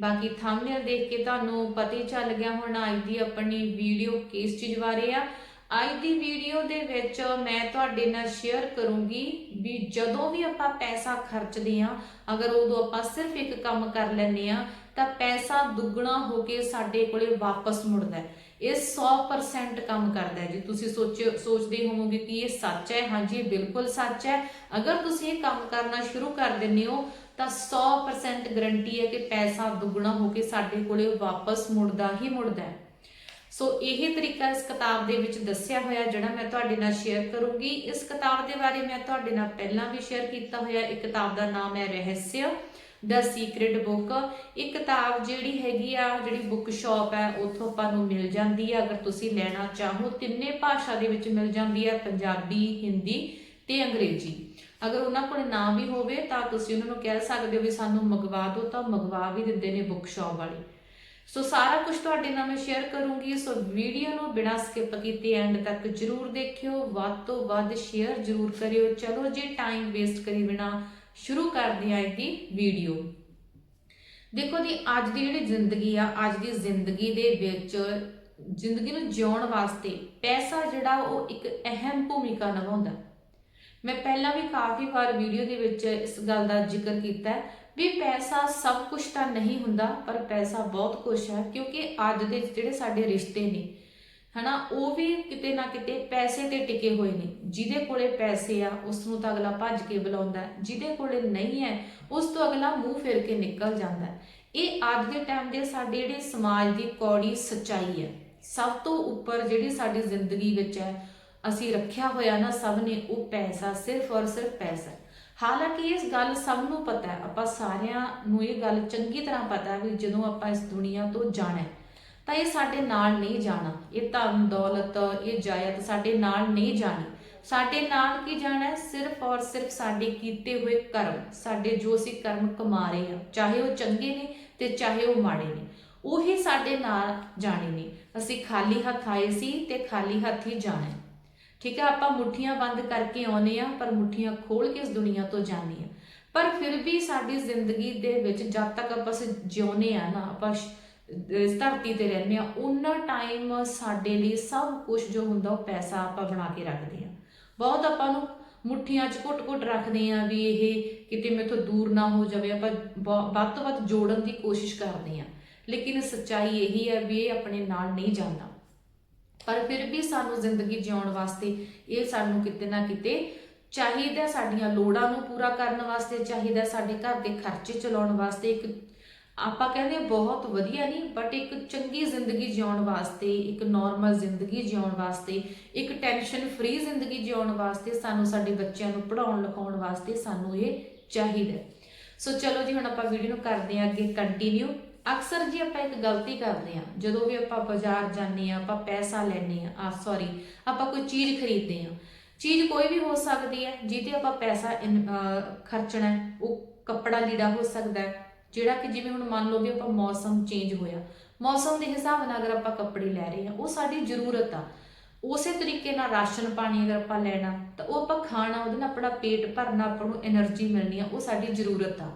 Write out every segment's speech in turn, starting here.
ਬਾਕੀ ਥੰਬਨੇਲ ਦੇਖ ਕੇ ਤੁਹਾਨੂੰ ਪਤਾ ਹੀ ਚੱਲ ਗਿਆ ਹੁਣ ਅੱਜ ਦੀ ਆਪਣੀ ਵੀਡੀਓ ਕਿਸ ਚੀਜ਼ ਬਾਰੇ ਆ। ਅੱਜ ਦੀ ਵੀਡੀਓ ਦੇ ਵਿੱਚ ਮੈਂ ਤੁਹਾਡੇ ਨਾਲ ਸ਼ੇਅਰ ਕਰੂੰਗੀ ਵੀ ਜਦੋਂ ਵੀ ਆਪਾਂ ਪੈਸਾ ਖਰਚਦੇ ਆ ਅਗਰ ਉਦੋਂ ਆਪਾਂ ਸਿਰਫ ਇੱਕ ਕੰਮ ਕਰ ਲੈਂਦੇ ਆ ਤਾਂ ਪੈਸਾ ਦੁੱਗਣਾ ਹੋ ਕੇ ਸਾਡੇ ਕੋਲੇ ਵਾਪਸ ਮੁੜਦਾ ਹੈ। ਇਹ 100% ਕੰਮ ਕਰਦਾ ਹੈ। ਜੀ ਤੁਸੀਂ ਸੋਚ, ਸੋਚਦੇ ਹੋਵੋਗੇ ਕਿ ਇਹ ਸੱਚ ਹੈ, ਹਾਂਜੀ, ਇਹ ਬਿਲਕੁਲ ਸੱਚ ਹੈ। ਅਗਰ ਤੁਸੀਂ ਇਹ ਕੰਮ ਕਰਨਾ ਸ਼ੁਰੂ ਕਰ ਦਿੰਦੇ ਹੋ, ਤਾਂ 100% ਗਰੰਟੀ ਹੈ ਕਿ ਪੈਸਾ ਦੁੱਗਣਾ ਹੋ ਕੇ ਸਾਡੇ ਕੋਲੇ ਵਾਪਸ ਮੁੜਦਾ ਹੀ ਮੁੜਦਾ ਹੈ। ਸੋ ਇਹ ਤਰੀਕਾ ਇਸ ਕਿਤਾਬ ਦੇ ਵਿੱਚ ਦੱਸਿਆ ਹੋਇਆ, ਜਿਹੜਾ ਮੈਂ ਤੁਹਾਡੇ ਨਾਲ ਸ਼ੇਅਰ ਕਰੂੰਗੀ। ਇਸ ਕਿਤਾਬ ਦੇ ਬਾਰੇ ਮੈਂ ਤੁਹਾਡੇ ਨਾਲ ਪਹਿਲਾਂ ਵੀ ਸ਼ੇਅਰ ਕੀਤਾ ਹੋਇਆ। ਇੱਕ ਕਿਤਾਬ ਦਾ ਨਾਮ ਹੈ ਰਹੱਸਿਆ। ਦਾ ਸੀਕ੍ਰੀਟ ਬੁੱਕ ਇਹ ਕਿਤਾਬ ਜਿਹੜੀ ਹੈਗੀ ਆ, ਜਿਹੜੀ ਬੁੱਕ ਸ਼ਾਪ ਹੈ ਉੱਥੋਂ ਆਪਾਂ ਨੂੰ ਮਿਲ ਜਾਂਦੀ ਹੈ ਅਗਰ ਤੁਸੀਂ ਲੈਣਾ ਚਾਹੋ, ਤਿੰਨੇ ਭਾਸ਼ਾ ਦੇ ਵਿੱਚ ਮਿਲ ਜਾਂਦੀ ਹੈ ਪੰਜਾਬੀ, ਹਿੰਦੀ ਤੇ ਅੰਗਰੇਜ਼ੀ। ਅਗਰ ਉਹਨਾਂ ਕੋਲ ਨਾ ਵੀ ਹੋਵੇ, ਤਾਂ ਤੁਸੀਂ ਉਹਨਾਂ ਨੂੰ ਕਹਿ ਸਕਦੇ ਹੋ ਵੀ ਸਾਨੂੰ ਮੰਗਵਾ ਦਿਓ, ਤਾਂ ਮੰਗਵਾ ਵੀ ਦਿੰਦੇ ਨੇ ਬੁੱਕ ਸ਼ਾਪ ਵਾਲੇ। ਸੋ ਸਾਰਾ ਕੁਝ ਤੁਹਾਡੇ ਨਾਲ ਮੈਂ ਸ਼ੇਅਰ ਕਰੂੰਗੀ। ਸੋ ਵੀਡੀਓ ਨੂੰ ਬਿਨਾਂ ਸਕਿਪ ਕੀਤੇ ਐਂਡ ਤੱਕ ਜਰੂਰ ਦੇਖਿਓ। ਵੱਧ ਤੋਂ ਵੱਧ ਸ਼ੇਅਰ ਜਰੂਰ ਕਰਿਓ। ਚਲੋ ਜੇ ਟਾਈਮ ਵੇਸਟ ਕਰੀ ਬਿਨਾ ਸ਼ੁਰੂ ਕਰਦੇ ਹਾਂ ਇਹਦੀ ਵੀਡੀਓ। ਦੇਖੋ ਜੀ, ਅੱਜ ਦੀ ਜਿਹੜੀ ਜ਼ਿੰਦਗੀ ਆ, ਅੱਜ ਦੀ ਜ਼ਿੰਦਗੀ ਦੇ ਵਿੱਚ ਜ਼ਿੰਦਗੀ ਨੂੰ ਜਿਉਣ ਵਾਸਤੇ ਪੈਸਾ ਜਿਹੜਾ ਉਹ ਇੱਕ ਅਹਿਮ ਭੂਮਿਕਾ ਨਿਭਾਉਂਦਾ। ਮੈਂ ਪਹਿਲਾਂ ਵੀ ਕਾਫੀ ਵਾਰ ਵੀਡੀਓ ਦੇ ਵਿੱਚ ਇਸ ਗੱਲ ਦਾ ਜ਼ਿਕਰ ਕੀਤਾ ਹੈ ਵੀ ਪੈਸਾ ਸਭ ਕੁਝ ਤਾਂ ਨਹੀਂ ਹੁੰਦਾ, ਪਰ ਪੈਸਾ ਬਹੁਤ ਕੁਝ ਹੈ ਕਿਉਂਕਿ ਅੱਜ ਦੇ ਜਿਹੜੇ ਸਾਡੇ ਰਿਸ਼ਤੇ ਨੇ ਹਨਾ, ਉਹ ਵੀ ਕਿਤੇ ਨਾ ਕਿਤੇ ਪੈਸੇ ਤੇ ਟਿਕੇ ਹੋਏ ਨੇ। ਜਿਹਦੇ ਕੋਲੇ ਪੈਸੇ ਆ ਉਸ ਨੂੰ ਤਾਂ ਅਗਲਾ ਭੱਜ ਕੇ ਬੁਲਾਉਂਦਾ ਜਿਹਦੇ ਕੋਲੇ ਨਹੀਂ ਹੈ, ਉਸ ਤੋਂ ਅਗਲਾ ਮੂੰਹ ਫੇਰ ਕੇ ਨਿਕਲ ਜਾਂਦਾ ਇਹ ਅੱਜ ਦੇ ਟਾਈਮ ਦੇ ਸਾਡੇ ਜਿਹੜੇ ਸਮਾਜ ਦੀ ਕੌੜੀ ਸਚਾਈ ਹੈ, ਸਭ ਤੋਂ ਉੱਪਰ ਜਿਹੜੀ ਸਾਡੀ ਜ਼ਿੰਦਗੀ ਵਿੱਚ ਹੈ, ਅਸੀਂ ਰੱਖਿਆ ਹੋਇਆ ਨਾ ਸਭ ਨੇ ਉਹ ਪੈਸਾ, ਸਿਰਫ ਔਰ ਸਿਰਫ ਪੈਸਾ। ਹਾਲਾਂਕਿ ਇਸ ਗੱਲ ਸਭ ਨੂੰ ਪਤਾ ਹੈ, ਆਪਾਂ ਸਾਰਿਆਂ ਨੂੰ ਇਹ ਗੱਲ ਚੰਗੀ ਤਰ੍ਹਾਂ ਪਤਾ ਹੈ ਵੀ ਜਦੋਂ ਆਪਾਂ ਇਸ ਦੁਨੀਆ ਤੋਂ ਜਾਣਾ ਹੈ ਤਾਂ ਇਹ ਸਾਡੇ ਨਾਲ ਨਹੀਂ ਜਾਣਾ। ਇਹ ਧਨ ਦੌਲਤ, ਇਹ ਜਾਇਤ ਸਾਡੇ ਨਾਲ ਨਹੀਂ ਜਾਣੀ। ਸਾਡੇ ਨਾਲ ਕੀ ਜਾਣਾ ਸਿਰਫ ਔਰ ਸਿਰਫ ਸਾਡੇ ਕੀਤੇ ਹੋਏ ਕਰਮ, ਸਾਡੇ ਜੋ ਅਸੀਂ ਕਰਮ ਕਮਾ ਰਹੇ ਹਾਂ, ਚਾਹੇ ਉਹ ਚੰਗੇ ਨੇ ਤੇ ਚਾਹੇ ਉਹ ਮਾੜੇ ਨੇ, ਉਹੀ ਸਾਡੇ ਨਾਲ ਜਾਣੇ ਨੇ। ਅਸੀਂ ਖਾਲੀ ਹੱਥ ਆਏ ਸੀ ਤੇ ਖਾਲੀ ਹੱਥ ਹੀ ਜਾਣਾ ਠੀਕ ਹੈ, ਆਪਾਂ ਮੁੱਠੀਆਂ ਬੰਦ ਕਰਕੇ ਆਉਨੇ ਆ ਪਰ ਮੁੱਠੀਆਂ ਖੋਲ ਕੇ ਇਸ ਦੁਨੀਆ ਤੋਂ ਜਾਂਦੇ ਆ ਪਰ ਫਿਰ ਵੀ ਸਾਡੀ ਜ਼ਿੰਦਗੀ ਦੇ ਵਿੱਚ ਜਦ ਤੱਕ ਆਪਾਂ ਜਿਉਨੇ ਆ ਨਾ, ਆਪਾਂ ਇਸ ਧਰਤੀ ਤੇ ਰਹਿੰਦੇ ਆ ਉਹਨਾਂ ਟਾਈਮ ਸਾਡੇ ਲਈ ਸਭ ਕੁਝ ਜੋ ਹੁੰਦਾ ਉਹ ਪੈਸਾ ਆਪਾਂ ਬਣਾ ਕੇ ਰੱਖਦੇ ਆ ਬਹੁਤ ਆਪਾਂ ਨੂੰ ਮੁੱਠੀਆਂ 'ਚ ਘੁੱਟ-ਘੁੱਟ ਰੱਖਦੇ ਆ ਵੀ ਇਹ ਕਿਤੇ ਮੇਥੋਂ ਦੂਰ ਨਾ ਹੋ ਜਾਵੇ, ਆਪਾਂ ਵੱਧ ਤੋਂ ਵੱਧ ਜੋੜਨ ਦੀ ਕੋਸ਼ਿਸ਼ ਕਰਦੇ ਆ ਲੇਕਿਨ ਸੱਚਾਈ ਇਹੀ ਹੈ ਵੀ ਇਹ ਆਪਣੇ ਨਾਲ ਨਹੀਂ ਜਾਂਦਾ। ਪਰ ਫਿਰ ਵੀ ਸਾਨੂੰ ਜ਼ਿੰਦਗੀ ਜਿਉਣ ਵਾਸਤੇ ਇਹ ਸਾਨੂੰ ਕਿਤੇ ਨਾ ਕਿਤੇ ਚਾਹੀਦਾ ਸਾਡੀਆਂ ਲੋੜਾਂ ਨੂੰ ਪੂਰਾ ਕਰਨ ਵਾਸਤੇ, ਚਾਹੀਦਾ ਸਾਡੇ ਘਰ ਦੇ ਖਰਚੇ ਚਲਾਉਣ ਵਾਸਤੇ ਇੱਕ ਆਪਾਂ ਕਹਿੰਦੇ ਬਹੁਤ ਵਧੀਆ ਨਹੀਂ ਬਟ ਇੱਕ ਚੰਗੀ ਜ਼ਿੰਦਗੀ ਜਿਉਣ ਵਾਸਤੇ, ਇੱਕ ਨਾਰਮਲ ਜ਼ਿੰਦਗੀ ਜਿਉਣ ਵਾਸਤੇ, ਇੱਕ ਟੈਨਸ਼ਨ ਫ੍ਰੀ ਜ਼ਿੰਦਗੀ ਜਿਉਣ ਵਾਸਤੇ ਸਾਨੂੰ ਸਾਡੇ ਬੱਚਿਆਂ ਨੂੰ ਪੜ੍ਹਾਉਣ, ਲਿਖਾਉਣ ਵਾਸਤੇ ਸਾਨੂੰ ਇਹ ਚਾਹੀਦਾ ਸੋ ਚਲੋ ਜੀ, ਹੁਣ ਆਪਾਂ ਵੀਡੀਓ ਨੂੰ ਕਰਦੇ ਹਾਂ ਅੱਗੇ ਕੰਟੀਨਿਊ ਅਕਸਰ ਜੀ ਆਪਾਂ ਇੱਕ ਗਲਤੀ ਕਰਦੇ ਆ ਜਦੋਂ ਵੀ ਆਪਾਂ ਬਾਜ਼ਾਰ ਜਾਂਦੇ ਆ ਆਪਾਂ ਪੈਸਾ ਲੈਣੇ ਆ ਆ ਸੌਰੀ ਆਪਾਂ ਕੋਈ ਚੀਜ਼ ਖਰੀਦਦੇ ਆ ਚੀਜ਼ ਕੋਈ ਵੀ ਹੋ ਸਕਦੀ ਹੈ, ਜਿਹਦੇ ਆਪਾਂ ਪੈਸਾ ਖਰਚਣਾ ਉਹ ਕੱਪੜਾ ਲੀੜਾ ਹੋ ਸਕਦਾ ਹੈ ਜਿਹੜਾ ਕਿ ਜਿਵੇਂ ਹੁਣ ਮੰਨ ਲਓ ਵੀ ਆਪਾਂ ਮੌਸਮ ਚੇਂਜ ਹੋਇਆ, ਮੌਸਮ ਦੇ ਹਿਸਾਬ ਨਾਲ ਅਗਰ ਆਪਾਂ ਕੱਪੜੇ ਲੈ ਰਹੇ ਹਾਂ, ਉਹ ਸਾਡੀ ਜ਼ਰੂਰਤ ਆ। ਉਸੇ ਤਰੀਕੇ ਨਾਲ ਰਾਸ਼ਨ ਪਾਣੀ ਅਗਰ ਆਪਾਂ ਲੈਣਾ, ਤਾਂ ਉਹ ਆਪਾਂ ਖਾਣਾ, ਉਹਦੇ ਨਾਲ ਆਪਣਾ ਪੇਟ ਭਰਨਾ, ਆਪਾਂ ਨੂੰ એનર્ਜੀ ਮਿਲਣੀ ਆ, ਉਹ ਸਾਡੀ ਜ਼ਰੂਰਤ ਆ।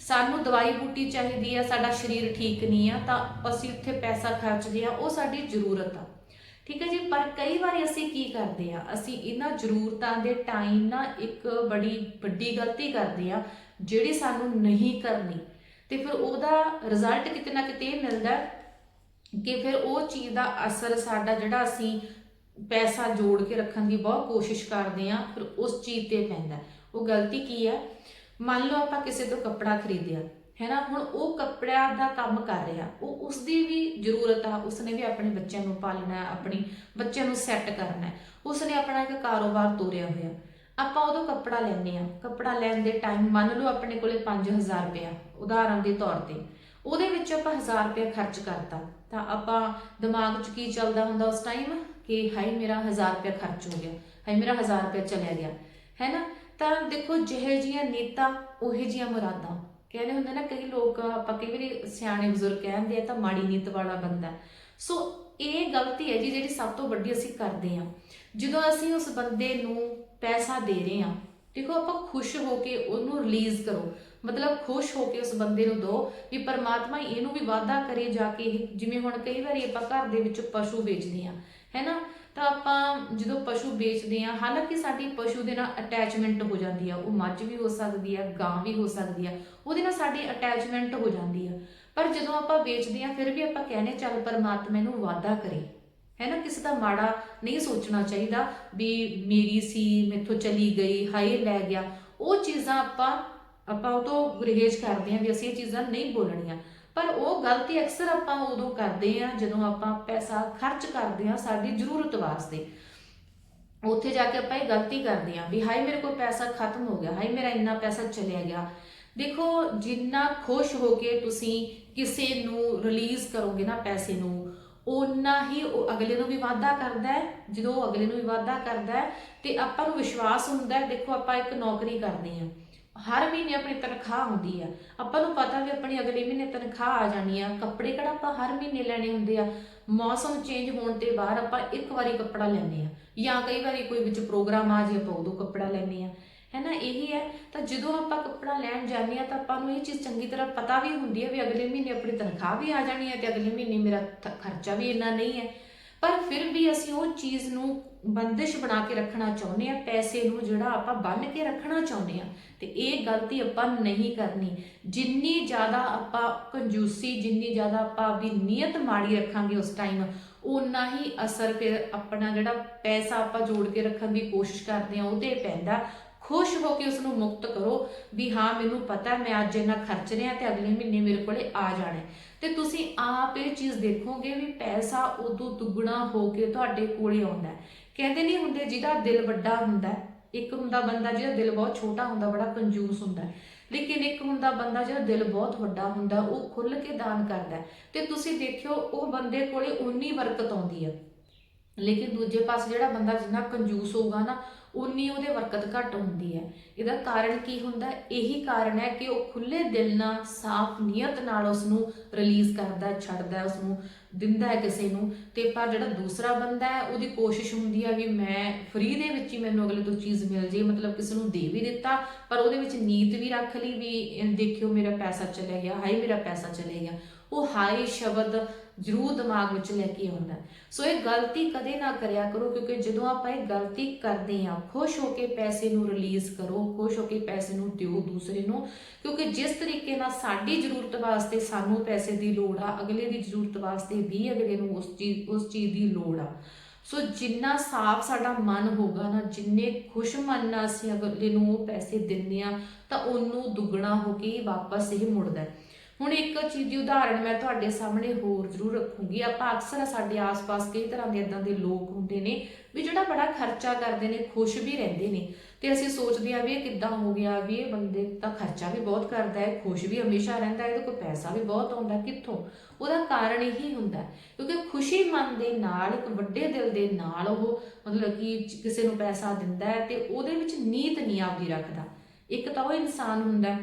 ਸਾਨੂੰ ਦਵਾਈ ਬੂਟੀ ਚਾਹੀਦੀ ਆ, ਸਾਡਾ ਸਰੀਰ ਠੀਕ ਨਹੀਂ ਆ, ਤਾਂ ਅਸੀਂ ਉੱਥੇ ਪੈਸਾ ਖਰਚਦੇ ਆ, ਉਹ ਸਾਡੀ ਜ਼ਰੂਰਤ ਆ। ਠੀਕ ਹੈ ਜੀ, ਪਰ ਕਈ ਵਾਰੀ ਅਸੀਂ ਕੀ ਕਰਦੇ ਆ, ਅਸੀਂ ਇਹਨਾਂ ਜ਼ਰੂਰਤਾਂ ਦੇ ਟਾਈਮ ਨਾਲ ਇੱਕ ਬੜੀ ਵੱਡੀ ਗਲਤੀ ਕਰਦੇ ਆ, ਜਿਹੜੀ ਸਾਨੂੰ ਨਹੀਂ ਕਰਨੀ। ਤੇ ਫਿਰ ਉਹਦਾ ਰਿਜ਼ਲਟ ਕਿਤੇ ਨਾ ਕਿਤੇ ਇਹ ਮਿਲਦਾ ਕਿ ਫਿਰ ਉਹ ਚੀਜ਼ ਦਾ ਅਸਰ ਸਾਡਾ ਜਿਹੜਾ ਅਸੀਂ ਪੈਸਾ ਜੋੜ ਕੇ ਰੱਖਣ ਦੀ ਬਹੁਤ ਕੋਸ਼ਿਸ਼ ਕਰਦੇ ਆ ਫਿਰ ਉਸ ਚੀਜ਼ ਤੇ ਪੈਂਦਾ ਉਹ ਗਲਤੀ ਕੀ ਹੈ? ਮੰਨ ਲਓ ਆਪਾਂ ਕਿਸੇ ਤੋਂ ਕੱਪੜਾ ਖਰੀਦਿਆ ਹੈ ਨਾ ਹੁਣ ਉਹ ਕੱਪੜਿਆਂ ਦਾ ਕੰਮ ਕਰ ਰਿਹਾ, ਉਹ ਉਸ ਦੀ ਵੀ ਜ਼ਰੂਰਤ ਆ, ਉਸਨੇ ਵੀ ਆਪਣੇ ਬੱਚਿਆਂ ਨੂੰ ਪਾਲਣਾ ਹੈ, ਆਪਣੀ ਬੱਚਿਆਂ ਨੂੰ ਸੈੱਟ ਕਰਨਾ ਹੈ। ਉਸਨੇ ਆਪਣਾ ਇੱਕ ਕਾਰੋਬਾਰ ਤੋਰਿਆ ਹੋਇਆ। ਆਪਾਂ ਉਦੋਂ ਕੱਪੜਾ ਲੈਣੇ ਆ ਕੱਪੜਾ ਲੈਣ ਦੇ ਟਾਈਮ ਮੰਨ ਲਓ ਆਪਣੇ ਕੋਲੇ 5000 ਰੁਪਇਆ, ਉਦਾਹਰਨ ਦੇ ਤੌਰ ਤੇ। ਉਹਦੇ ਵਿੱਚ ਆਪਾਂ 1000 ਰੁਪਇਆ ਖਰਚ ਕਰਤਾ। ਤਾਂ ਆਪਾਂ ਦਿਮਾਗ 'ਚ ਕੀ ਚੱਲਦਾ ਹੁੰਦਾ ਉਸ ਟਾਈਮ ਕਿ ਹਾਈ ਮੇਰਾ 1000 ਰੁਪਏ ਖਰਚ ਹੋ ਗਿਆ। ਹਾਈ ਮੇਰਾ 1000 ਰੁਪਇਆ ਚਲਿਆ ਗਿਆ। ਹੈ ਨਾ? ਤਾਂ ਦੇਖੋ, ਜਿਹੇ ਜੀਆਂ ਨੀਤਾਂ, ਉਹੇ ਜੀਆਂ ਮੁਰਾਦਾਂ। ਕਹਿੰਦੇ ਹੁੰਦੇ ਨਾ, ਕਈ ਲੋਕ, ਆਪਾਂ ਕਈ ਵਾਰੀ ਸਿਆਣੇ ਬਜ਼ੁਰਗ ਕਹਿੰਦੇ ਆ, ਤਾਂ ਮਾੜੀ ਨੀਤ ਵਾਲਾ ਬੰਦਾ। ਸੋ ਇਹ ਗਲਤੀ ਹੈ ਜੀ ਜਿਹੜੀ ਸਭ ਤੋਂ ਵੱਡੀ ਅਸੀਂ ਕਰਦੇ ਹਾਂ। ਜਦੋਂ ਅਸੀਂ ਉਸ ਬੰਦੇ ਨੂੰ ਪੈਸਾ ਦੇ ਰਹੇ ਹਾਂ, ਦੇਖੋ ਆਪਾਂ ਖੁਸ਼ ਹੋ ਕੇ ਉਹਨੂੰ ਰਿਲੀਜ਼ ਕਰੋ। ਮਤਲਬ ਖੁਸ਼ ਹੋ ਕੇ ਉਸ ਬੰਦੇ ਨੂੰ ਦੋ ਵੀ ਪਰਮਾਤਮਾ ਇਹਨੂੰ ਵੀ ਵਾਅਦਾ ਕਰੇ ਜਾ ਕੇ ਜਿਵੇਂ ਹੁਣ ਕਈ ਵਾਰੀ ਆਪਾਂ ਘਰ ਦੇ ਵਿੱਚ ਪਸ਼ੂ ਵੇਚਦੇ ਆ ਹੈਨਾ ਤਾਂ ਆਪਾਂ ਜਦੋਂ ਪਸ਼ੂ ਵੇਚਦੇ ਆ ਹਾਲਾਂਕਿ ਸਾਡੀ ਪਸ਼ੂ ਦੇ ਨਾਲ ਅਟੈਚਮੈਂਟ ਹੋ ਜਾਂਦੀ ਆ, ਉਹ ਮੱਝ ਵੀ ਹੋ ਸਕਦੀ ਆ, ਗਾਂ ਵੀ ਹੋ ਸਕਦੀ ਆ, ਉਹਦੇ ਨਾਲ ਸਾਡੀ ਅਟੈਚਮੈਂਟ ਹੋ ਜਾਂਦੀ ਆ। ਪਰ ਜਦੋਂ ਆਪਾਂ ਵੇਚਦੇ ਆ ਫਿਰ ਵੀ ਆਪਾਂ ਕਹਿੰਦੇ ਚੱਲ ਪਰਮਾਤਮਾ ਨੂੰ ਵਾਅਦਾ ਕਰੇ। ਹੈ ਨਾ? ਕਿਸੇ ਦਾ ਮਾੜਾ ਨਹੀਂ ਸੋਚਣਾ ਚਾਹੀਦਾ ਵੀ ਮੇਰੀ ਸੀ, ਮੇਥੋਂ ਚਲੀ ਗਈ, ਹਾਏ ਲੈ ਗਿਆ। ਉਹ ਚੀਜ਼ਾਂ ਆਪਾਂ ਆਪਾਂ ਉਹ ਤੋਂ ਗੁਰੇਜ਼ ਕਰਦੇ ਹਾਂ ਵੀ ਅਸੀਂ ਇਹ ਚੀਜ਼ਾਂ ਨਹੀਂ ਬੋਲਣੀਆਂ। ਪਰ ਉਹ ਗਲਤੀ ਅਕਸਰ ਆਪਾਂ ਉਦੋਂ ਕਰਦੇ ਆ ਜਦੋਂ ਆਪਾਂ ਪੈਸਾ ਖਰਚ ਕਰਦੇ ਆ ਸਾਡੀ ਜ਼ਰੂਰਤ ਵਾਸਤੇ। ਉੱਥੇ ਜਾ ਕੇ ਆਪਾਂ ਇਹ ਗਲਤੀ ਕਰਦੇ ਆ ਵੀ ਹਾਏ, ਮੇਰੇ ਕੋਲ ਪੈਸਾ ਖਤਮ ਹੋ ਗਿਆ, ਹਾਏ ਮੇਰਾ ਇੰਨਾ ਪੈਸਾ ਚਲਿਆ ਗਿਆ। ਦੇਖੋ, ਜਿੰਨਾ ਖੁਸ਼ ਹੋ ਕੇ ਤੁਸੀਂ ਕਿਸੇ ਨੂੰ ਰਿਲੀਜ਼ ਕਰੋਗੇ ਨਾ ਪੈਸੇ ਨੂੰ ਓਨਾ ਹੀ ਉਹ ਅਗਲੇ ਨੂੰ ਵੀ ਵਾਅਦਾ ਕਰਦਾ ਹੈ, ਜਦੋਂ ਉਹ ਅਗਲੇ ਨੂੰ ਵੀ ਵਾਅਦਾ ਕਰਦਾ ਹੈ, ਤੇ ਆਪਾਂ ਨੂੰ ਵਿਸ਼ਵਾਸ ਹੁੰਦਾ ਹੈ, ਦੇਖੋ ਆਪਾਂ ਇੱਕ ਨੌਕਰੀ ਕਰਦੇ ਹਾਂ, ਹਰ ਮਹੀਨੇ ਆਪਣੀ ਤਨਖਾਹ ਹੁੰਦੀ ਆ, ਆਪਾਂ ਨੂੰ ਪਤਾ ਵੀ ਆਪਣੀ ਅਗਲੇ ਮਹੀਨੇ ਤਨਖਾਹ ਆ ਜਾਣੀ ਆ, ਕੱਪੜੇ ਕਿਹੜਾ ਆਪਾਂ ਹਰ ਮਹੀਨੇ ਲੈਣੇ ਹੁੰਦੇ ਆ, ਮੌਸਮ ਚੇਂਜ ਹੋਣ ਤੇ ਬਾਅਦ ਆਪਾਂ ਇੱਕ ਵਾਰੀ ਕੱਪੜਾ ਲੈਂਦੇ ਆ ਜਾਂ ਕਈ ਵਾਰੀ ਕੋਈ ਵਿੱਚ ਪ੍ਰੋਗਰਾਮ ਆ ਜੇ ਆਪਾਂ ਉਦੋਂ ਕੱਪੜਾ ਲੈਂਦੇ ਆ ਹੈਨਾ, ਇਹੀ ਹੈ। ਤਾਂ ਜਦੋਂ ਆਪਾਂ ਕੱਪੜਾ ਲੈਣ ਜਾਂਦੇ ਆ ਤਾਂ ਆਪਾਂ ਨੂੰ ਇਹ ਚੀਜ਼ ਚੰਗੀ ਤਰ੍ਹਾਂ ਪਤਾ ਵੀ ਹੁੰਦੀ ਹੈ ਵੀ ਅਗਲੇ ਮਹੀਨੇ ਆਪਣੀ ਤਨਖਾਹ ਵੀ ਆ ਜਾਣੀ ਹੈ ਤੇ ਅਗਲੇ ਮਹੀਨੇ ਮੇਰਾ ਖਰਚਾ ਵੀ ਇੰਨਾ ਨਹੀਂ ਹੈ। ਪਰ ਫਿਰ ਵੀ ਅਸੀਂ ਉਹ ਚੀਜ਼ ਨੂੰ ਬੰਦਿਸ਼ ਬਣਾ ਕੇ ਰੱਖਣਾ ਚਾਹੁੰਦੇ ਆ ਪੈਸੇ ਨੂੰ ਜਿਹੜਾ ਆਪਾਂ ਬੰਨ ਕੇ ਰੱਖਣਾ ਚਾਹੁੰਦੇ ਆ ਤੇ ਇਹ ਗਲਤੀ ਆਪਾਂ ਨਹੀਂ ਕਰਨੀ। ਜਿੰਨੀ ਜ਼ਿਆਦਾ ਆਪਾਂ ਕੰਜੂਸੀ, ਜਿੰਨੀ ਜ਼ਿਆਦਾ ਆਪਾਂ ਆਪਦੀ ਨੀਅਤ ਮਾੜੀ ਰੱਖਾਂਗੇ ਉਸ ਟਾਈਮ ਉਨਾ ਹੀ ਅਸਰ ਫਿਰ ਆਪਣਾ ਜਿਹੜਾ ਪੈਸਾ ਆਪਾਂ ਜੋੜ ਕੇ ਰੱਖਣ ਦੀ ਕੋਸ਼ਿਸ਼ ਕਰਦੇ ਆ ਉਹਦੇ ਪੈਂਦਾ। ਖੁਸ਼ ਹੋ ਕੇ ਉਸ ਨੂੰ ਮੁਕਤ ਕਰੋ ਵੀ ਹਾਂ, ਮੈਨੂੰ ਪਤਾ ਮੈਂ ਅੱਜ ਇੰਨਾ ਖਰਚ ਰਿਹਾ ਤੇ ਅਗਲੇ ਮਹੀਨੇ ਮੇਰੇ ਕੋਲੇ ਆ ਜਾਣਾ ਤੇ ਤੁਸੀਂ ਆਪ ਇਹ ਚੀਜ਼ ਦੇਖੋਗੇ ਵੀ ਪੈਸਾ ਉਦੋਂ ਦੁੱਗਣਾ ਹੋ ਕੇ ਤੁਹਾਡੇ ਕੋਲੇ ਆਉਂਦਾ ਕਹਿੰਦੇ ਨਹੀਂ ਹੁੰਦੇ, ਜਿਹਦਾ ਦਿਲ ਵੱਡਾ ਹੁੰਦਾ ਇੱਕ ਹੁੰਦਾ ਬੰਦਾ ਜਿਹਦਾ ਦਿਲ ਬਹੁਤ ਛੋਟਾ ਹੁੰਦਾ, ਬੜਾ ਕੰਜੂਸ ਹੁੰਦਾ ਲੇਕਿਨ ਇੱਕ ਹੁੰਦਾ ਬੰਦਾ ਜਿਹਦਾ ਦਿਲ ਬਹੁਤ ਵੱਡਾ ਹੁੰਦਾ, ਉਹ ਖੁੱਲ ਕੇ ਦਾਨ ਕਰਦਾ ਤੇ ਤੁਸੀਂ ਦੇਖਿਓ, ਉਹ ਬੰਦੇ ਕੋਲੇ ਉਨੀ ਬਰਕਤ ਆਉਂਦੀ ਹੈ। ਲੇਕਿਨ ਦੂਜੇ ਪਾਸੇ ਜਿਹੜਾ ਬੰਦਾ ਜਿੰਨਾ ਕੰਜੂਸ ਹੋਊਗਾ ਨਾ ਉਨੀ ਉਹਦੇ ਬਰਕਤ ਘੱਟ ਹੁੰਦੀ ਹੈ। ਇਹਦਾ ਕਾਰਨ ਕੀ ਹੁੰਦਾ? ਇਹੀ ਕਾਰਨ ਹੈ ਕਿ ਉਹ ਖੁੱਲੇ ਦਿਲ ਨਾਲ ਸਾਫ਼ ਨੀਅਤ ਨਾਲ ਉਸ ਨੂੰ ਰਿਲੀਜ਼ ਕਰਦਾ ਛੱਡਦਾ ਹੈ, ਉਸ ਨੂੰ ਦਿੰਦਾ ਹੈ ਕਿਸੇ ਨੂੰ। ਤੇ ਪਰ ਜਿਹੜਾ ਦੂਸਰਾ ਬੰਦਾ ਹੈ ਉਹਦੀ ਕੋਸ਼ਿਸ਼ ਹੁੰਦੀ ਹੈ ਵੀ ਮੈਂ ਫ੍ਰੀ ਦੇ ਵਿੱਚ ਹੀ ਮੈਨੂੰ ਅਗਲੇ ਤੋਂ ਚੀਜ਼ ਮਿਲ ਜੇ ਮਤਲਬ ਕਿਸੇ ਨੂੰ ਦੇ ਵੀ ਦਿੱਤਾ ਪਰ ਉਹਦੇ ਵਿੱਚ ਨੀਤ ਵੀ ਰੱਖ ਲਈ ਵੀ ਦੇਖਿਓ ਮੇਰਾ ਪੈਸਾ ਚਲੇ ਗਿਆ ਹਾਏ ਮੇਰਾ ਪੈਸਾ ਚਲੇ ਗਿਆ। ਉਹ ਹਾਏ ਸ਼ਬਦ ਜ਼ਰੂਰ ਦਿਮਾਗ ਵਿੱਚ ਲੈ ਕੇ ਆਉਂਦਾ ਸੋ ਇਹ ਗਲਤੀ ਕਦੇ ਨਾ ਕਰਿਆ ਕਰੋ, ਕਿਉਂਕਿ ਜਦੋਂ ਆਪਾਂ ਇਹ ਗਲਤੀ ਕਰਦੇ ਹਾਂ, ਖੁਸ਼ ਹੋ ਕੇ ਪੈਸੇ ਨੂੰ ਰਿਲੀਜ਼ ਕਰੋ, ਖੁਸ਼ ਹੋ ਕੇ ਪੈਸੇ ਨੂੰ ਦਿਓ ਦੂਸਰੇ ਨੂੰ, ਕਿਉਂਕਿ ਜਿਸ ਤਰੀਕੇ ਨਾਲ ਸਾਡੀ ਜ਼ਰੂਰਤ ਵਾਸਤੇ ਸਾਨੂੰ ਪੈਸੇ ਦੀ ਲੋੜ ਆ, ਅਗਲੇ ਦੀ ਜ਼ਰੂਰਤ ਵਾਸਤੇ ਵੀ ਅਗਲੇ ਨੂੰ ਉਸ ਚੀਜ਼ ਉਸ ਚੀਜ਼ ਦੀ ਲੋੜ ਆ ਸੋ ਜਿੰਨਾ ਸਾਫ਼ ਸਾਡਾ ਮਨ ਹੋਗਾ ਨਾ, ਜਿੰਨੇ ਖੁਸ਼ ਮਨ ਨਾਲ ਅਸੀਂ ਅਗਲੇ ਨੂੰ ਉਹ ਪੈਸੇ ਦਿੰਦੇ ਆ ਤਾਂ ਉਹਨੂੰ ਦੁੱਗਣਾ ਹੋ ਕੇ ਵਾਪਸ ਇਹ ਮੁੜਦਾ ਹੈ। ਹੁਣ ਇੱਕ ਚੀਜ਼ ਦੀ ਉਦਾਹਰਣ ਮੈਂ ਤੁਹਾਡੇ ਸਾਹਮਣੇ ਹੋਰ ਜ਼ਰੂਰ ਰੱਖੂੰਗੀ। ਆਪਾਂ ਅਕਸਰ ਸਾਡੇ ਆਸ-ਪਾਸ ਕਈ ਤਰ੍ਹਾਂ ਦੇ ਇਦਾਂ ਦੇ ਲੋਕ ਹੁੰਦੇ ਨੇ ਵੀ ਜਿਹੜਾ ਬੜਾ ਖਰਚਾ ਕਰਦੇ ਨੇ, ਖੁਸ਼ ਵੀ ਰਹਿੰਦੇ ਨੇ। ਤੇ ਅਸੀਂ ਸੋਚਦੇ ਆ ਵੀ ਇਹ ਕਿੱਦਾਂ ਹੋ ਗਿਆ, ਵੀ ਇਹ ਬੰਦੇ ਤਾਂ ਖਰਚਾ ਵੀ ਬਹੁਤ ਕਰਦਾ ਹੈ, ਖੁਸ਼ ਵੀ ਹਮੇਸ਼ਾ ਰਹਿੰਦਾ ਹੈ, ਇਹਦੇ ਕੋਲ ਪੈਸਾ ਵੀ ਬਹੁਤ ਆਉਂਦਾ, ਕਿੱਥੋਂ? ਉਹਦਾ ਕਾਰਨ ਇਹੀ ਹੁੰਦਾ ਕਿਉਂਕਿ ਖੁਸ਼ੀ ਮਨ ਦੇ ਨਾਲ, ਇੱਕ ਵੱਡੇ ਦਿਲ ਦੇ ਨਾਲ ਉਹ ਮਤਲਬ ਕਿ ਕਿਸੇ ਨੂੰ ਪੈਸਾ ਦਿੰਦਾ ਹੈ ਤੇ ਉਹਦੇ ਵਿੱਚ ਨੀਤ ਨਹੀਂ ਆਪਦੀ ਰੱਖਦਾ। ਇੱਕ ਤਾਂ ਉਹ ਇਨਸਾਨ ਹੁੰਦਾ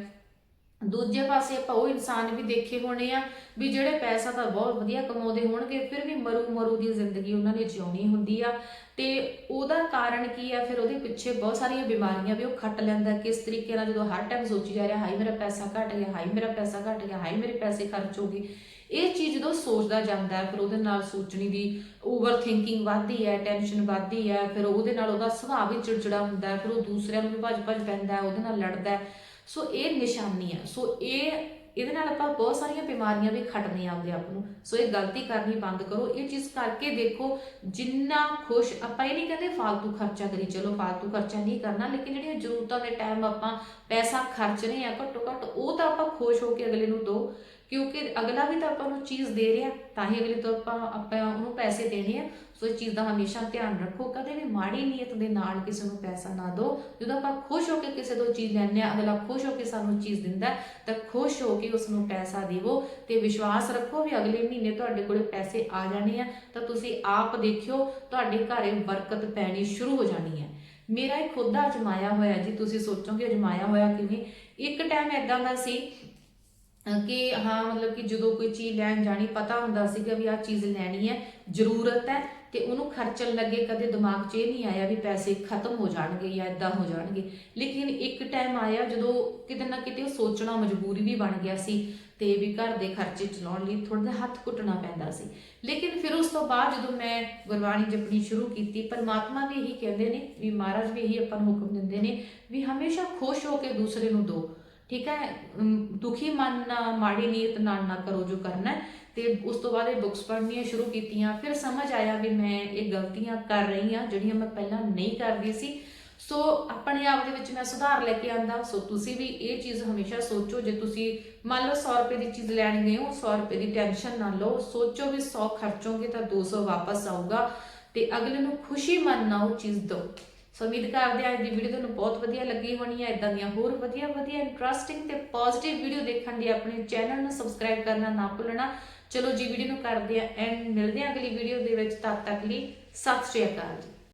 ਦੂਜੇ ਪਾਸੇ ਆਪਾਂ ਉਹ ਇਨਸਾਨ ਵੀ ਦੇਖੇ ਹੋਣੇ ਆ ਵੀ ਜਿਹੜੇ ਪੈਸਾ ਤਾਂ ਬਹੁਤ ਵਧੀਆ ਕਮਾਉਂਦੇ ਹੋਣਗੇ, ਫਿਰ ਵੀ ਮਰੂ ਮਰੂ ਦੀ ਜ਼ਿੰਦਗੀ ਉਹਨਾਂ ਨੇ ਜਿਉਣੀ ਹੁੰਦੀ ਆ। ਤੇ ਉਹਦਾ ਕਾਰਨ ਕੀ ਆ? ਫਿਰ ਉਹਦੇ ਪਿੱਛੇ ਬਹੁਤ ਸਾਰੀਆਂ ਬਿਮਾਰੀਆਂ ਵੀ ਉਹ ਖੱਟ ਲੈਂਦਾ। ਕਿਸ ਤਰੀਕੇ ਨਾਲ ਜਦੋਂ ਹਰ ਟਾਈਮ ਸੋਚੀ ਜਾ ਰਿਹਾ ਹਾਈ ਮੇਰਾ ਪੈਸਾ ਘਟ ਗਿਆ ਹਾਈ ਮੇਰਾ ਪੈਸਾ ਘਟ ਗਿਆ ਹਾਈ ਮੇਰੇ ਪੈਸੇ ਖਰਚ ਹੋ ਗਏ। ਇਹ ਚੀਜ਼ ਜਦੋਂ ਸੋਚਦਾ ਜਾਂਦਾ ਹੈ ਫਿਰ ਉਹਦੇ ਨਾਲ ਸੋਚਣੀ ਦੀ ਓਵਰ ਥਿੰਕਿੰਗ ਵੱਧਦੀ ਹੈ ਟੈਨਸ਼ਨ ਵੱਧਦੀ ਹੈ ਫਿਰ ਉਹਦੇ ਨਾਲ ਉਹਦਾ ਸੁਭਾਅ ਵੀ ਚਿੜਚਿੜਾ ਹੁੰਦਾ ਹੈ ਫਿਰ ਉਹ ਦੂਸਰਿਆਂ ਨੂੰ ਵੀ ਭੱਜ ਭੱਜ ਪੈਂਦਾ ਹੈ ਉਹਦੇ ਨਾਲ ਲੜਦਾ। ਹੈ ਸੋ ਇਹ ਨਿਸ਼ਾਨੀ ਆ। ਸੋ ਇਹ, ਇਹਦੇ ਨਾਲ ਆਪਾਂ ਬਹੁਤ ਸਾਰੀਆਂ ਬਿਮਾਰੀਆਂ ਵੀ ਖੜਨੇ ਆਉਂਦੇ ਆਪ ਨੂੰ। ਸੋ ਇਹ ਗਲਤੀ ਕਰਨੀ ਬੰਦ ਕਰੋ। ਇਹ ਚੀਜ਼ ਕਰਕੇ ਦੇਖੋ, ਜਿੰਨਾ ਖੁਸ਼, ਆਪਾਂ ਇਹ ਨਹੀਂ ਕਹਿੰਦੇ ਫालतू ਖਰਚਾ ਕਰੀ, ਚਲੋ ਫालतू ਖਰਚਾ ਨਹੀਂ ਕਰਨਾ, ਲੇਕਿਨ ਜਿਹੜੀਆਂ ਜ਼ਰੂਰਤਾਂ ਦੇ ਟਾਈਮ ਆਪਾਂ ਪੈਸਾ ਖਰਚ ਰਹੇ ਆ ਘੱਟੋ ਘੱਟ, ਉਹ ਤਾਂ ਆਪਾਂ ਖੁਸ਼ ਹੋ ਕੇ ਅਗਲੇ ਨੂੰ ਦੋ ਕਿਉਂਕਿ ਅਗਲਾ ਵੀ ਤਾਂ ਆਪਾਂ ਨੂੰ ਚੀਜ਼ ਦੇ ਰਿਹਾ, ਤਾਂ ਹੀ ਅਗਲੇ ਤੋਂ ਆਪਾਂ ਆਪਾਂ ਉਹਨੂੰ ਪੈਸੇ ਦੇਣੇ ਆ। ਸੋ ਇਸ ਚੀਜ਼ ਦਾ ਹਮੇਸ਼ਾ ਧਿਆਨ ਰੱਖੋ, ਕਦੇ ਵੀ ਮਾੜੀ ਨੀਅਤ ਦੇ ਨਾਲ ਕਿਸੇ ਨੂੰ ਪੈਸਾ ਨਾ ਦਿਓ। ਜਦੋਂ ਆਪਾਂ ਖੁਸ਼ ਹੋ ਕੇ ਕਿਸੇ ਤੋਂ ਚੀਜ਼ ਲੈਂਦੇ ਆ ਅਗਲਾ ਖੁਸ਼ ਹੋ ਕੇ ਸਾਨੂੰ ਚੀਜ਼ ਦਿੰਦਾ ਤਾਂ ਖੁਸ਼ ਹੋ ਕੇ ਉਸ ਨੂੰ ਪੈਸਾ ਦੇਵੋ ਤੇ ਵਿਸ਼ਵਾਸ ਰੱਖੋ ਵੀ ਅਗਲੇ ਮਹੀਨੇ ਤੁਹਾਡੇ ਕੋਲੇ ਪੈਸੇ ਆ ਜਾਣੇ ਆ, ਤਾਂ ਤੁਸੀਂ ਆਪ ਦੇਖਿਓ ਤੁਹਾਡੇ ਘਰੇ ਬਰਕਤ ਪੈਣੀ ਸ਼ੁਰੂ ਹੋ ਜਾਣੀ ਹੈ। ਮੇਰਾ ਇਹ ਖੁਦ ਦਾ ਅਜਮਾਇਆ ਹੋਇਆ ਜੀ, ਤੁਸੀਂ ਸੋਚੋਗੇ ਅਜਮਾਇਆ ਹੋਇਆ ਕਿਵੇਂ? ਇੱਕ ਟਾਈਮ ਐਦਾਂ ਦਾ ਸੀ ਕਿ ਹਾਂ, ਮਤਲਬ ਕਿ ਜਦੋਂ ਕੋਈ ਚੀਜ਼ ਲੈਣ ਜਾਣੀ, ਪਤਾ ਹੁੰਦਾ ਸੀਗਾ ਵੀ ਆਹ ਚੀਜ਼ ਲੈਣੀ ਹੈ, ਜ਼ਰੂਰਤ ਹੈ ਤੇ ਉਹਨੂੰ ਖਰਚਣ ਲੱਗੇ ਕਦੇ ਦਿਮਾਗ 'ਚ ਇਹ ਨਹੀਂ ਆਇਆ ਵੀ ਪੈਸੇ ਖਤਮ ਹੋ ਜਾਣਗੇ ਜਾਂ ਇਦਾਂ ਹੋ ਜਾਣਗੇ। ਲੇਕਿਨ ਇੱਕ ਟਾਈਮ ਆਇਆ ਜਦੋਂ ਕਿਤੇ ਨਾ ਕਿਤੇ ਉਹ ਸੋਚਣਾ ਮਜਬੂਰੀ ਵੀ ਬਣ ਗਿਆ ਸੀ ਤੇ ਵੀ ਘਰ ਦੇ ਖਰਚੇ ਚਲਾਉਣ ਲਈ ਥੋੜਾ ਜਿਹਾ ਹੱਥ ਘੁੱਟਣਾ ਪੈਂਦਾ ਸੀ। ਲੇਕਿਨ ਫਿਰ ਉਸ ਤੋਂ ਬਾਅਦ ਜਦੋਂ ਮੈਂ ਗੁਰਬਾਣੀ ਜਪਣੀ ਸ਼ੁਰੂ ਕੀਤੀ, ਪਰਮਾਤਮਾ ਵੀ ਇਹੀ ਕਹਿੰਦੇ ਨੇ, ਵੀ ਮਹਾਰਾਜ ਵੀ ਇਹੀ ਆਪਾਂ ਨੂੰ ਹੁਕਮ ਦਿੰਦੇ ਨੇ, ਵੀ ਹਮੇਸ਼ਾ ਖੁਸ਼ ਹੋ ਕੇ ਦੂਸਰੇ ਨੂੰ ਦਿਓ ਠੀਕ ਹੈ? ਦੁਖੀ ਮਨ ਨਾਲ ਮਾੜੀ ਨੀਅਤ ਨਾਲ ਨਾ ਕਰੋ ਜੋ ਕਰਨਾ ਹੈ। ਤੇ ਉਸ ਤੋਂ ਬਾਅਦ ਇਹ ਬੁੱਕਸ ਪੜ੍ਹਨੀਆਂ ਸ਼ੁਰੂ ਕੀਤੀਆਂ। ਫਿਰ ਸਮਝ ਆਇਆ ਵੀ ਮੈਂ ਇਹ ਗਲਤੀਆਂ ਕਰ ਰਹੀ ਹਾਂ, ਜਿਹੜੀਆਂ ਮੈਂ ਪਹਿਲਾਂ ਨਹੀਂ ਕਰਦੀ ਸੀ। ਸੋ ਆਪਣੇ ਆਪ ਦੇ ਵਿੱਚ ਮੈਂ ਸੁਧਾਰ ਲੈ ਕੇ ਆਂਦਾ। ਸੋ ਤੁਸੀਂ ਵੀ ਇਹ ਚੀਜ਼ ਹਮੇਸ਼ਾ ਸੋਚੋ। ਜੇ ਤੁਸੀਂ ਮੰਨ ਲਓ 100 ਰੁਪਏ ਦੀ ਚੀਜ਼ ਲੈਣ ਗਏ ਹੋ 100 ਰੁਪਏ ਦੀ ਟੈਨਸ਼ਨ ਨਾ ਲਓ। ਸੋਚੋ ਵੀ 100 ਖਰਚੋਗੇ ਤਾਂ 200 ਵਾਪਸ ਆਊਗਾ। ਤੇ ਅਗਲੇ ਨੂੰ ਖੁਸ਼ੀ ਮਨ ਨਾਲ ਉਹ ਚੀਜ਼ ਦਿਓ। ਸੋ ਉਮੀਦ ਕਰਦੇ ਹਾਂ ਅੱਜ ਦੀ ਵੀਡੀਓ ਤੁਹਾਨੂੰ ਬਹੁਤ ਵਧੀਆ ਲੱਗੀ ਹੋਣੀ ਹੈ ਇਦਾਂ ਦੀਆਂ ਹੋਰ ਵਧੀਆ ਵਧੀਆ ਇੰਟਰਸਟਿੰਗ ਤੇ ਪੋਜ਼ਿਟਿਵ ਵੀਡੀਓ ਦੇਖਣ ਲਈ ਆਪਣੇ ਚੈਨਲ ਨੂੰ ਸਬਸਕ੍ਰਾਈਬ ਕਰਨਾ ਨਾ ਭੁੱਲਣਾ ਚਲੋ ਜੀ ਵੀਡੀਓ ਨੂੰ ਕਰਦੇ ਆ ਐਂਡ ਮਿਲਦੇ ਹਾਂ ਅਗਲੀ ਵੀਡੀਓ ਦੇ ਵਿੱਚ ਤਦ ਤੱਕ ਲਈ ਸਤਿ ਸ਼੍ਰੀ ਅਕਾਲ ਜੀ